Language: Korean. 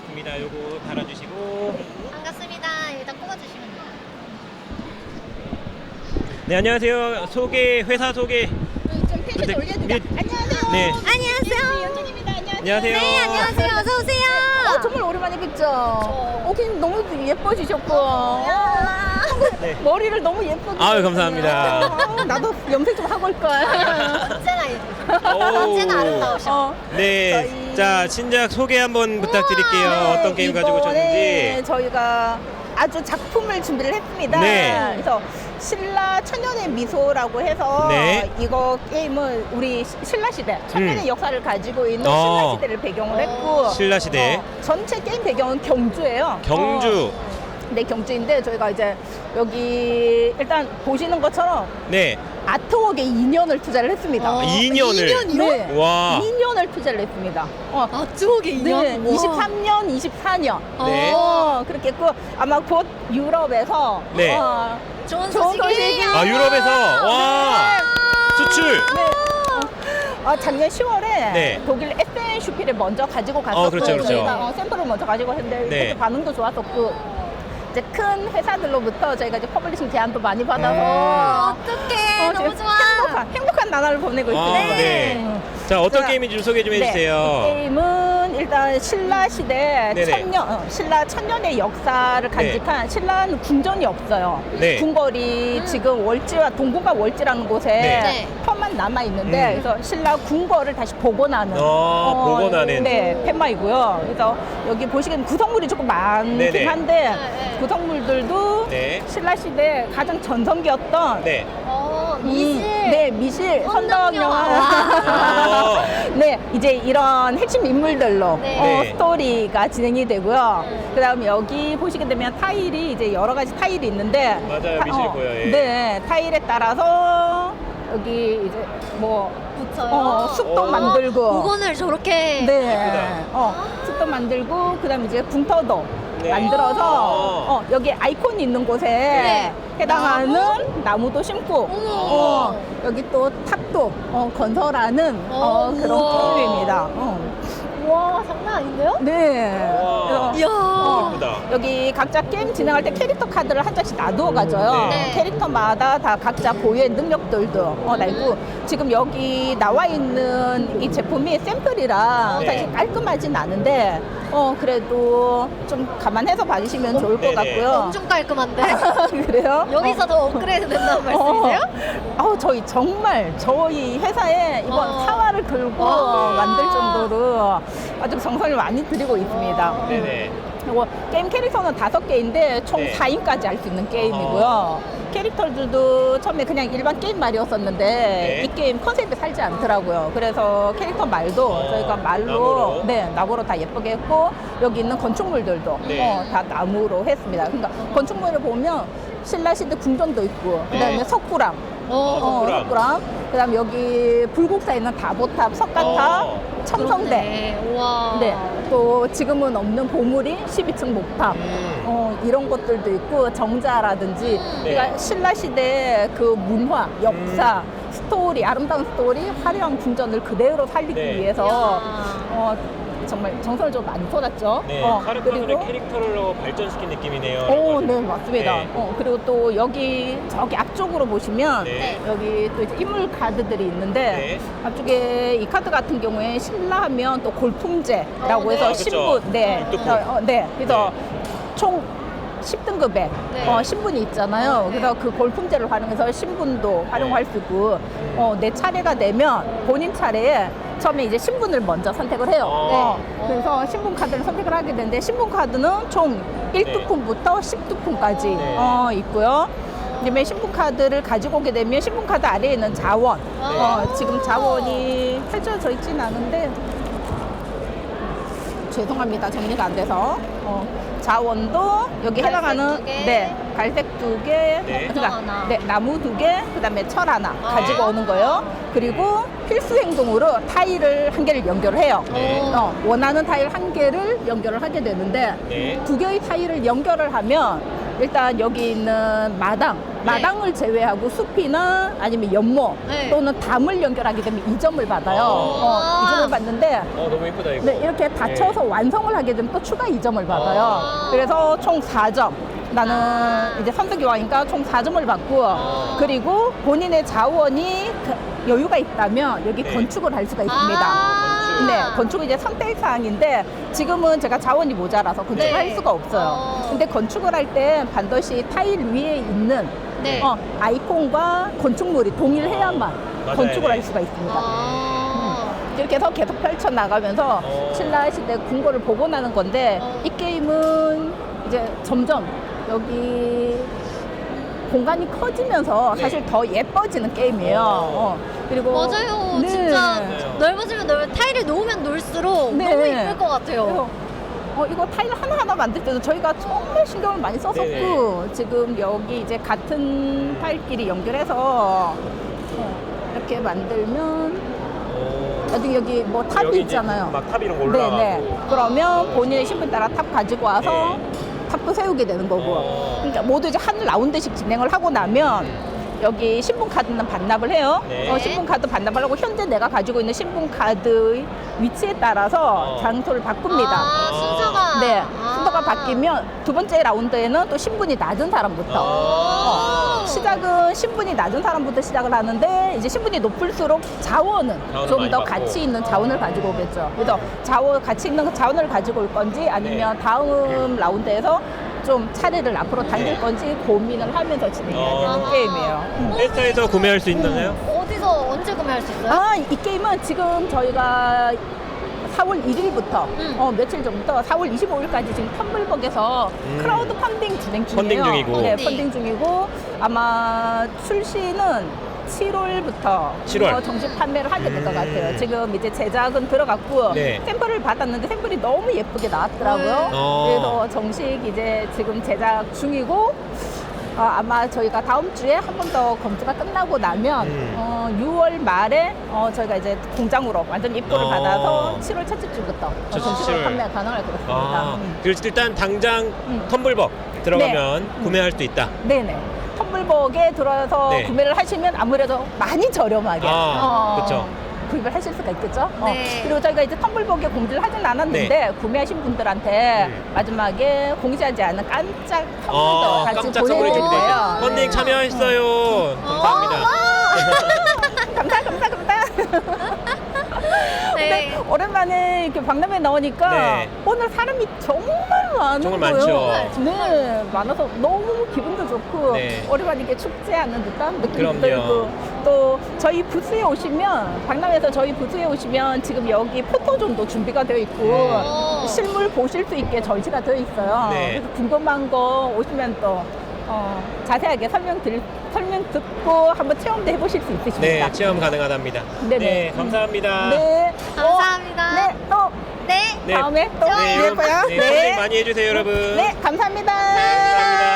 좋습니다. 요거 달아주시고. 반갑습니다. 일단 꼽아주시면 돼요. 네, 안녕하세요. 소개, 회사 소개. 좀 펜션 네, 올려드려. 네. 안녕하세요. 네. 안녕하세요. 연준입니다. 안녕하세요. 안녕하세요. 네, 안녕하세요. 어서 오세요. 어, 정말 오랜만에 뵙죠. 어, 괜히 너무 예뻐지셨고. 네. 머리를 너무 예쁘게. 아유. 감사합니다. 어, 나도 염색 좀 하고 올 걸. 언제나 예쁘- 오. 언제나 아름다우셔. 어. 네. 저희- 자, 신작 소개 한번 부탁드릴게요. 네, 어떤 게임 가지고 오셨는지. 저희가 아주 작품을 준비를 했습니다. 네. 그래서 신라 천년의 미소라고 해서 네. 이거 게임은 우리 시- 신라 시대 천년의 음. 역사를 가지고 있는 어. 신라 시대를 배경으로 했고 신라 시대. 어, 전체 게임 배경은 경주예요. 경주. 어, 네, 경주인데 저희가 이제 여기 일단 보시는 것처럼 네. 아트웍에 2년을 투자를 했습니다. 어, 2년을. 2년이요? 네. 와. 2년을 투자를 했습니다. 어, 아, 인연. 네, 23년, 24년. 네. 어, 그렇게 했고 아마 곧 유럽에서 네. 어, 좋은 좋은 소식이. 소식이. 아, 유럽에서. 와. 수출. 네. 어, 작년 10월에 네. 독일 에센 슈피를 먼저 가지고 갔었고 어, 그렇죠, 그렇죠. 저희가 어, 샘플을 먼저 가지고 했는데 네. 그때 반응도 좋았었고 이제 큰 회사들로부터 저희가 이제 퍼블리싱 제안도 많이 받아서 어떡해. 어, 너무 지금 좋아. 행복한, 행복한 나날을 보내고 아, 있습니다. 네. 자, 어떤 자, 게임인지 좀 소개 좀 네, 이 해주세요. 게임은 일단 신라 시대 네네. 천년, 어, 신라 천년의 역사를 간직한 신라는 궁전이 없어요. 네. 궁궐이 지금 월지와 동궁과 월지라는 곳에 네. 네. 편만 남아 있는데 음. 그래서 신라 궁궐을 다시 복원하는 어, 복원하는. 네 팻마이고요. 그래서 여기 보시기엔 구성물이 조금 많긴 네네. 한데 네. 구성물들도 네. 신라 시대 가장 전성기였던 네. 어, 음, 미실. 네, 미실, 선덕 영화. 영화. 네, 이제 이런 핵심 인물들로 네. 어, 네. 스토리가 진행이 되고요. 그 다음에 여기 보시게 되면 타일이 이제 여러 가지 타일이 있는데. 맞아요, 타- 미실 보여요, 예. 네, 타일에 따라서 여기 이제 뭐, 붙여요. 어, 숲도 어, 만들고. 복원을 저렇게. 네. 예쁘다. 어, 숲도 만들고, 그 다음에 이제 궁터도 네. 만들어서, 어. 어, 여기 아이콘이 있는 곳에 네. 해당하는 나무? 도 심고, 어머. 어, 여기 또 탑도 어, 건설하는 어, 어, 그런 우와. 게임입니다. 어. 와, 장난 아닌데요? 네. 이야. 어, 예쁘다. 여기 각자 게임 진행할 때 캐릭터 카드를 한 장씩 놔두어 가져요. 네. 캐릭터마다 다 각자 고유의 능력들도 어, 날고 지금 여기 나와 있는 이 제품이 샘플이라 네. 사실 깔끔하진 않은데 어 그래도 좀 감안해서 봐주시면 좋을 것 네네. 같고요. 엄청 깔끔한데. 그래요? 여기서 더 업그레이드 된다는 말씀이세요? 어, 어, 저희 정말 저희 회사에 이번 어. 사활을 걸고 와. 만들 정도로 아주 정성을 많이 들이고 있습니다. 네네. 이거 게임 캐릭터는 다섯 개인데 총 네. 4인까지 할 수 있는 게임이고요. 캐릭터들도 처음에 그냥 일반 게임 말이었었는데 네. 이 게임 컨셉이 살지 않더라고요. 그래서 캐릭터 말도 어, 저희가 말로 나무로? 네 나무로 다 예쁘게 했고 여기 있는 건축물들도 네. 어, 다 나무로 했습니다. 그러니까 건축물을 보면 신라시대 궁전도 있고 그다음에 네. 석굴암 어, 어, 석굴암. 석굴암. 그다음 여기 불국사에 있는 다보탑, 석가탑, 어. 첨성대. 그렇네. 우와. 네. 또 지금은 없는 보물이 12층 목탑. 음. 어, 이런 것들도 있고 정자라든지 네. 그러니까 신라 시대 그 문화, 역사, 음. 스토리, 아름다운 스토리, 화려한 궁전을 그대로 살리기 네. 위해서 이야. 어, 정말 정성을 좀 많이 쏟았죠. 네. 어, 카르카솔의 캐릭터로 발전시킨 느낌이네요. 오, 네, 맞습니다. 네. 어, 그리고 또 여기 저기 앞쪽으로 보시면 네. 여기 또 이제 인물 카드들이 있는데 네. 앞쪽에 이 카드 같은 경우에 신라 하면 또 골품제라고 어, 네. 해서 아, 그쵸. 신분, 네, 육두품. 어, 어, 네, 그래서 총 10등급에 네. 어, 신분이 있잖아요. 네. 그래서 그 골품제를 활용해서 신분도 활용할 수 있고 어, 내 차례가 되면 본인 차례에 처음에 이제 신분을 먼저 선택을 해요. 어. 어, 그래서 신분 카드를 선택을 하게 되는데 신분 카드는 총 1두품부터 10두품까지 네. 어, 있고요. 그다음에 신분 카드를 가지고 오게 되면 신분 카드 아래에 있는 자원. 어, 지금 자원이 펼쳐져 있지는 않은데 죄송합니다. 정리가 안 돼서. 어, 자원도 여기 갈색 해당하는 두 개. 네 갈색 두 개, 네. 정 하나. 네 나무 두 개, 그다음에 철 하나 아. 가지고 오는 거예요. 그리고 필수 행동으로 타일을 한 개를 연결을 해요. 네. 어, 원하는 타일 한 개를 연결을 하게 되는데 네. 두 개의 타일을 연결을 하면 일단 여기 있는 마당, 마당을 제외하고 숲이나 아니면 연못 네. 또는 담을 연결하게 되면 2점을 받아요. 어, 아. 2점을 받는데 어, 너무 예쁘다, 이거. 네, 이렇게 닫혀서 완성을 하게 되면 또 추가 2점을 받아요. 아. 그래서 총 4점. 나는 이제 선수기왕이니까 총 4점을 받고 아. 그리고 본인의 자원이 그- 여유가 있다면 여기 네. 건축을 할 수가 있습니다. 아. 네, 건축은 이제 선택 사항인데 지금은 제가 자원이 모자라서 건축을 네. 할 수가 없어요. 어. 근데 건축을 할 때 반드시 타일 위에 있는 네. 어, 아이콘과 건축물이 동일해야만 맞아요. 건축을 네. 할 수가 있습니다. 아. 이렇게 해서 계속 펼쳐 나가면서 어. 신라 시대 궁궐을 복원하는 건데 어. 이 게임은 이제 점점 여기 공간이 커지면서 네. 사실 더 예뻐지는 게임이에요. 어. 어. 그리고 맞아요. 네. 진짜 네. 넓어지면 넓어 타일을 놓으면 놓을수록 네. 너무 이쁠 것 같아요. 어, 이거 타일 하나하나 만들 때도 저희가 정말 신경을 많이 썼었고 네네. 지금 여기 이제 같은 타일끼리 연결해서 어, 이렇게 만들면 어. 여기 여기 뭐 탑이 여기 이제 있잖아요. 막 탑 이런 거 올라가고. 네네. 그러면 본인의 신분 따라 탑 가지고 와서 네. 탑도 세우게 되는 거고. 어. 그러니까 모두 이제 한 라운드씩 진행을 하고 나면 여기 신분 카드는 반납을 해요. 네. 어, 신분 카드 반납을 하고 현재 내가 가지고 있는 신분 카드의 위치에 따라서 어. 장소를 바꿉니다. 아, 순서가. 네, 아. 순서가 바뀌면 두 번째 라운드에는 또 신분이 낮은 사람부터. 아. 어, 시작은 신분이 낮은 사람부터 시작을 하는데 이제 신분이 높을수록 자원은 자원을 좀 많이 더 받고. 가치 있는 자원을 가지고 오겠죠. 그래서 자원 가치 있는 자원을 가지고 올 건지 아니면 네. 다음 라운드에서 좀 차례를 앞으로 당길 네. 건지 고민을 하면서 진행해야 어. 되는 아. 게임이에요. 음. 페스타에서 구매할 수 있나요? 어디서 언제 구매할 수 있어요? 아, 이 게임은 지금 저희가 4월 1일부터 음. 어, 며칠 전부터 4월 25일까지 지금 텀블벅에서 음. 크라우드 펀딩 진행 중이에요. 펀딩 중이고. 네, 네. 펀딩 중이고 아마 출시는 7월부터 7월. 정식 판매를 하게 될것 음. 같아요. 지금 이제 제작은 들어갔고 네. 샘플을 받았는데 샘플이 너무 예쁘게 나왔더라고요. 네. 어. 그래서 정식 이제 지금 제작 중이고 어, 아마 저희가 다음 주에 한 번 더 검수가 끝나고 나면 음. 어, 6월 말에 어, 저희가 이제 공장으로 완전 입고를 어. 받아서 7월 첫째 주부터 첫째 정식으로 주. 판매가 가능할 것 같습니다. 아, 음. 그래서 일단 당장 음. 텀블벅 들어가면 네. 구매할 수 있다. 네네. 텀블벅에 들어서 네. 구매를 하시면 아무래도 많이 저렴하게 아, 어, 그쵸. 구입을 하실 수가 있겠죠. 어. 네. 그리고 저희가 이제 텀블벅에 공지를 하진 않았는데 구매하신 분들한테 음. 마지막에 공지하지 않은 깜짝 선물도 어, 같이 깜짝 선물이 보내드릴 준비되어 거예요. 있어요. 펀딩 참여했어요. 감사합니다. 감사 감사 감사. 네. 오랜만에 이렇게 박람회 나오니까 네. 오늘 사람이 정말 많은 정말 거예요. 많죠. 네, 많아서 너무 기분도 좋고 네. 오랜만에 이렇게 축제 하는 듯한 느낌도 그럼요. 들고 또 저희 부스에 오시면 박람회에서 저희 부스에 오시면 지금 여기 포토존도 준비가 되어 있고 어. 실물 보실 수 있게 전시가 되어 있어요. 네. 그래서 궁금한 거 오시면 또 어, 자세하게 설명 드릴 설명 듣고 한번 체험도 해보실 수 있으십니다. 네, 체험 가능하답니다. 네네. 네, 감사합니다. 네. 감사합니다. 네, 또 네. 네. 다음에 또 네, 네, 여러분, 봬요. 네, 펀딩 많이 해주세요, 여러분. 네, 감사합니다.